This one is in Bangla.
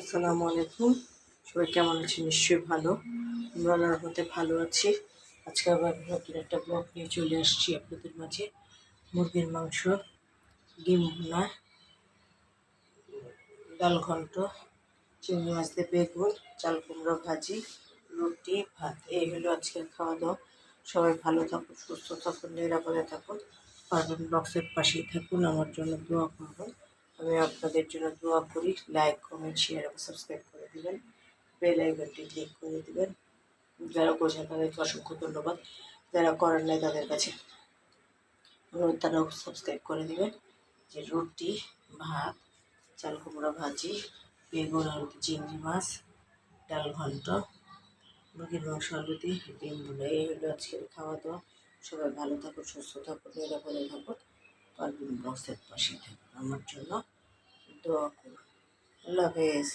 আসসালামু আলাইকুম। সবাই কেমন আছে নিশ্চয়ই ভালো। আমরা মধ্যে ভালো আছি। আজকে আবার নতুন একটা ব্লগ নিয়ে চলে আসছি আপনাদের মাঝে। মুরগির মাংস, ডিম ভুনা, ডাল ঘন্ট, চিংড়ি মাছ দিয়ে বেগুন, চাল কুমড়ো ভাজি, রুটি, ভাত। এই হলো আজকের খাওয়া দাওয়া। সবাই ভালো থাকুন, সুস্থ থাকুন, নিরাপদে থাকুন। পারবেন ব্লগসের পাশেই থাকুন। আমার জন্য দোয়া করবেন। আমি আপনাদের জন্য দোয়া করি লাইক কমেন্ট শেয়ার এবং সাবস্ক্রাইব করে দেবেন। বেল আইকনটি ক্লিক করে দেবেন। যারা বোঝেন তাদেরকে অসংখ্য ধন্যবাদ। যারা করেন নাই তাদের কাছে তারাও সাবস্ক্রাইব করে দেবেন। যে রুটি, ভাত, চাল কুমড়া ভাজি, বেগুন আলু চিংড়ি মাছ, ডাল ঘন্ট, মুরগির মাংস, আলু দিয়ে ডিম ভুনা এই হলো আজকের খাওয়া দাওয়া। সবাই ভালো থাকুন, সুস্থ থাকুন, নিরাপদে থাকুন। পারবেন বক্সের পাশে থাকুন। আমার জন্য দোয়া করুন। আল্লাহ হাফেজ।